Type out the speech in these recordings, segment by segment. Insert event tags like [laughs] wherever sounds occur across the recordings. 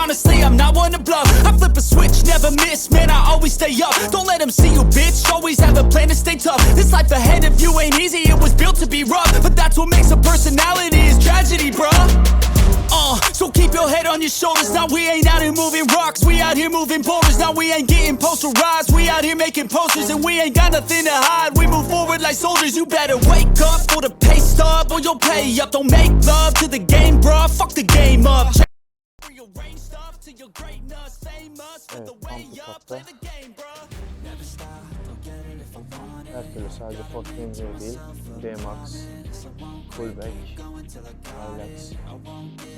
honestly, I'm not one to bluff. I flip a switch, never miss, man, I always stay up. Don't let them see you, bitch. Always have a plan to stay tough. This life ahead of you ain't easy, it was built to be rough. But that's what makes a personality is tragedy, bruh. Uh, so keep your head on your shoulders. Now we ain't out here moving rocks, we out here moving boulders. Now we ain't getting posterized, we out here making posters, and we ain't got nothing to hide. We move forward like soldiers. You better wake up for the pay stub, or you'll pay up. Don't make love to the game, bruh. Fuck the game up. Check- Rearrange stuff to your greatness, famous for the way up. Play the game, bruh. Her türlü sadece Ford Ranger değil, D-Max, Fullback, Hilux,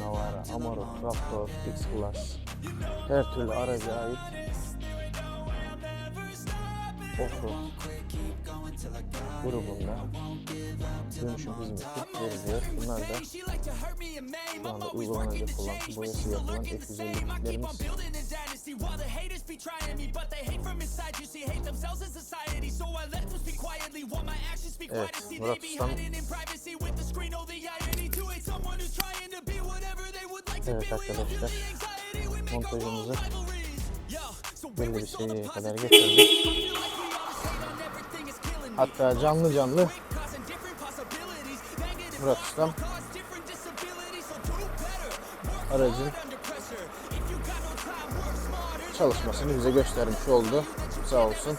Navara, Amarok, Raptor, X-Class her türlü araca ait. offroad grubunda dönüşüm hizmeti veriliyor. Bunlar da şu anda uygulanacak olan boyası yapılan looking the same. I keep on F-150'liklerimiz building a dynasty while the haters be trying me, but they hate from inside. You see, hate themselves in society, so I let them speak quietly while my actions speak Evet, Murat Ustam. Evet arkadaşlar, montajımızı where bir seviyeye kadar getirdik. Hatta canlı canlı Murat Ustam aracın çalışmasını bize göstermiş oldu. Sağ olsun.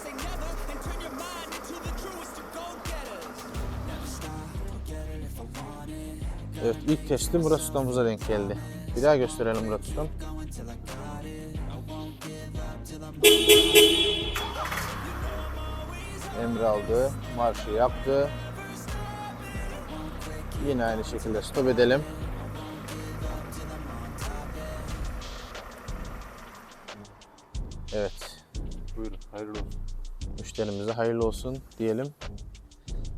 Evet ilk testi Murat Usta'mıza denk geldi. Bir daha gösterelim Murat Usta'm. Aldı, marşı yaptı. Yine aynı şekilde stop edelim. Evet, Buyurun, hayırlı olsun. müşterimize hayırlı olsun diyelim.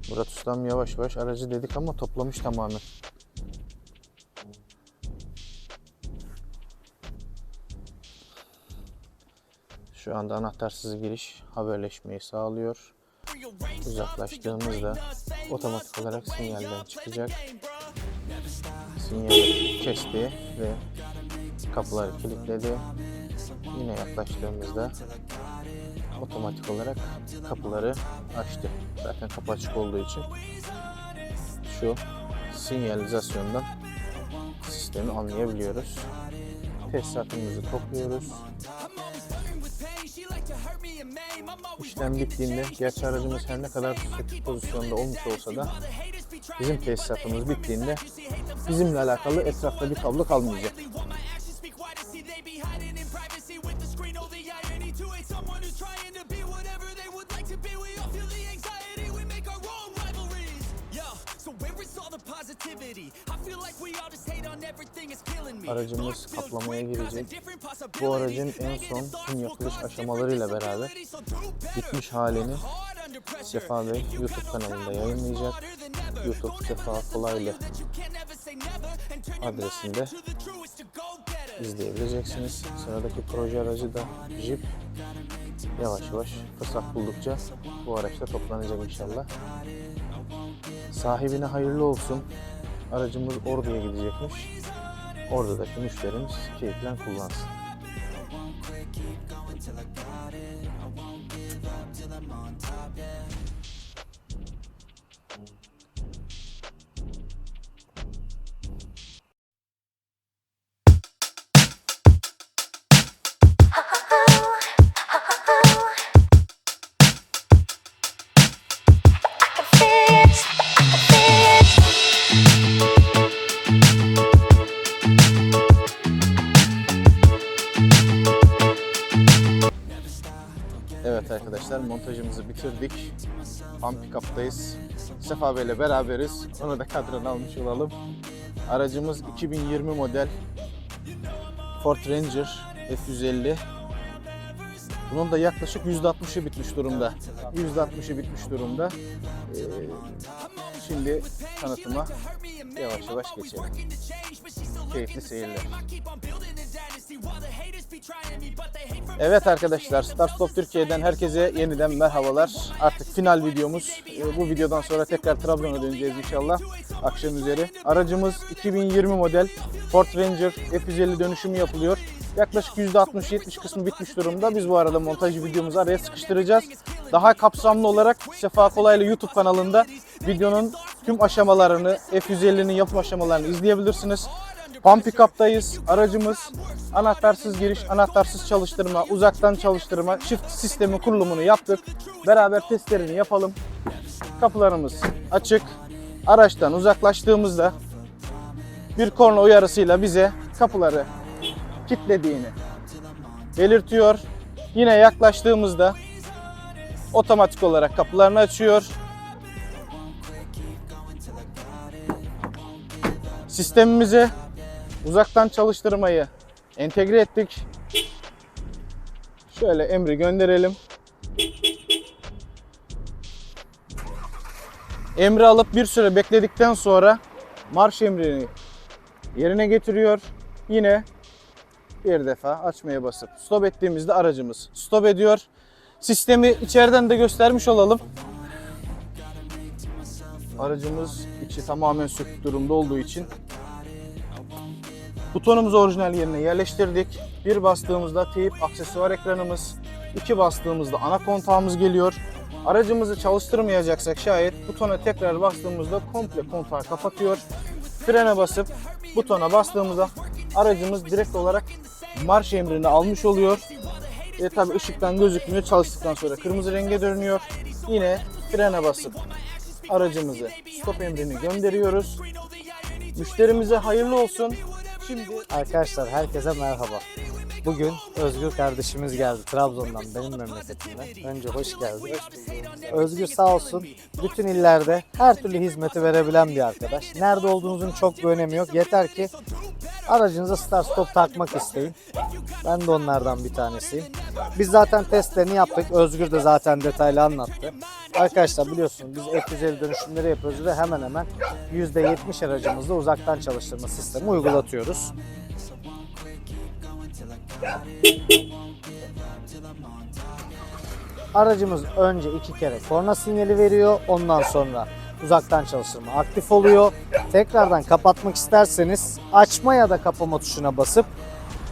Murat Ustam yavaş yavaş aracı dedik ama toplamış tamamen. Şu anda anahtarsız giriş haberleşmeyi sağlıyor. Uzaklaştığımızda otomatik olarak sinyalden çıkacak. Sinyali kesti ve kapıları kilitledi. Yine yaklaştığımızda otomatik olarak kapıları açtı. Zaten kapı açık olduğu için şu sinyalizasyondan sistemi anlayabiliyoruz. Tesisatımızı topluyoruz. İşlem bittiğinde gerçi aracımız her ne kadar statik pozisyonda olmuş olsa da bizim tesisatımız bittiğinde bizimle alakalı etrafta bir kablo kalmayacak. Aracımız kaplamaya girecek. Bu aracın en son tüm yapılış aşamalarıyla beraber bitmiş halini. Sefa Bey YouTube kanalında yayınlayacak. YouTube Sefa Kolaylı adresinde izleyebileceksiniz. Sıradaki proje aracı da Jeep. Yavaş yavaş fırsat buldukça bu araçta toplanacak inşallah. Sahibine hayırlı olsun. Aracımız Ordu'ya gidecekmiş. Ordu'daki müşterimiz keyiflen kullansın. Arkadaşlar montajımızı bitirdik. Pump Pickup'tayız. Sefa Bey'le beraberiz. Onu da kadrona almış olalım. Aracımız 2020 model Ford Ranger F150. Bunun da yaklaşık %60'ı bitmiş durumda. %60'ı bitmiş durumda. Ee, şimdi tanıtıma yavaş yavaş geçelim. Keyifli seyirler. Evet arkadaşlar Start Stop Türkiye'den herkese yeniden merhabalar. Artık final videomuz. Ee, Bu videodan sonra tekrar Trabzon'a döneceğiz inşallah. Akşam üzeri. Aracımız 2020 model Ford Ranger F150 dönüşümü yapılıyor. Yaklaşık %60-70 kısmı bitmiş durumda. Biz bu arada montaj videomuzu araya sıkıştıracağız. Daha kapsamlı olarak Sefa Kolaylı YouTube kanalında videonun tüm aşamalarını, F150'nin yapım aşamalarını izleyebilirsiniz. Pump Pickup'tayız. Aracımız anahtarsız giriş, anahtarsız çalıştırma, uzaktan çalıştırma, shift sistemi kurulumunu yaptık. Beraber testlerini yapalım. Kapılarımız açık. Araçtan uzaklaştığımızda bir korna uyarısıyla bize kapıları kilitlediğini belirtiyor. Yine yaklaştığımızda otomatik olarak kapılarını açıyor. Sistemimize uzaktan çalıştırmayı entegre ettik. Şöyle emri gönderelim. Emri alıp bir süre bekledikten sonra marş emrini yerine getiriyor. Yine bir defa açmaya basıp stop ettiğimizde aracımız stop ediyor. Sistemi içeriden de göstermiş olalım. Aracımız içi tamamen sökük durumda olduğu için butonumuzu orijinal yerine yerleştirdik. Bir bastığımızda teyip aksesuar ekranımız, iki bastığımızda ana kontağımız geliyor. Aracımızı çalıştırmayacaksak şayet butona tekrar bastığımızda komple kontağı kapatıyor. Frene basıp butona bastığımızda aracımız direkt olarak marş emrini almış oluyor. E tabi ışıktan gözükmüyor. Çalıştıktan sonra kırmızı renge dönüyor. Yine frene basıp aracımızı stop emrini gönderiyoruz. Müşterimize hayırlı olsun. Şimdi Arkadaşlar herkese merhaba. Bugün Özgür kardeşimiz geldi Trabzon'dan benim memleketimden. Önce hoş geldi. Özgür sağ olsun bütün illerde her türlü hizmeti verebilen bir arkadaş. Nerede olduğunuzun çok bir önemi yok. Yeter ki aracınıza start stop takmak isteyin. Ben de onlardan bir tanesiyim. Biz zaten testlerini yaptık. Özgür de zaten detaylı anlattı. Arkadaşlar biliyorsunuz biz F150 dönüşümleri yapıyoruz ve hemen hemen %70 aracımızda uzaktan çalıştırma sistemi uygulatıyoruz. Aracımız önce iki kere korna sinyali veriyor. Ondan sonra uzaktan çalıştırma aktif oluyor. Tekrardan kapatmak isterseniz açma ya da kapama tuşuna basıp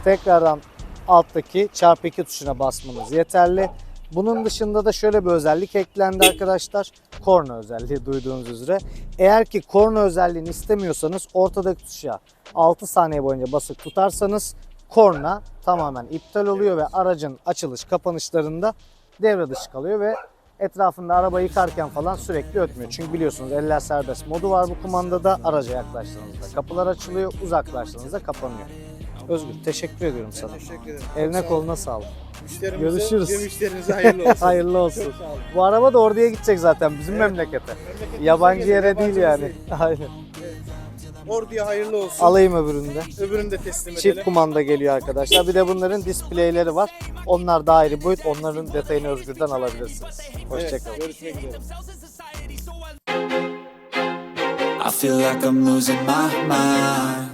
tekrardan alttaki çarpı 2 tuşuna basmanız yeterli. Bunun dışında da şöyle bir özellik eklendi arkadaşlar. Korna özelliği duyduğunuz üzere. Eğer ki korna özelliğini istemiyorsanız ortadaki tuşa 6 saniye boyunca basıp tutarsanız korna tamamen iptal oluyor ve aracın açılış kapanışlarında devre dışı kalıyor ve etrafında araba yıkarken falan sürekli ötmüyor. Çünkü biliyorsunuz eller serbest modu var bu kumandada. Araca yaklaştığınızda kapılar açılıyor, uzaklaştığınızda kapanıyor. Özgür teşekkür ediyorum sana. teşekkür ederim. Eline koluna sağlık. Müşterimize Görüşürüz. ve müşterinize hayırlı [laughs] olsun. Hayırlı olsun. Sağ. Bu araba da orduya gidecek zaten bizim memlekete. Memleketimize Yabancı yere yabancı değil yani. değil. [laughs] Aynen. Orduya hayırlı olsun. Alayım öbürünü de. Öbürünü de teslim Çift edelim. kumanda geliyor arkadaşlar. Bir de bunların displeyleri var. Onlar da ayrı boyut. Onların detayını Özgür'den alabilirsiniz. Hoşçakalın. Evet, görüşmek üzere. I feel like I'm losing my mind.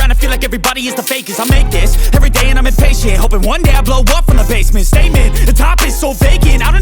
feel like everybody is the fakest. I make this every day and I'm impatient. Hoping one day I blow up from the basement. Statement, the top is so vacant. I don't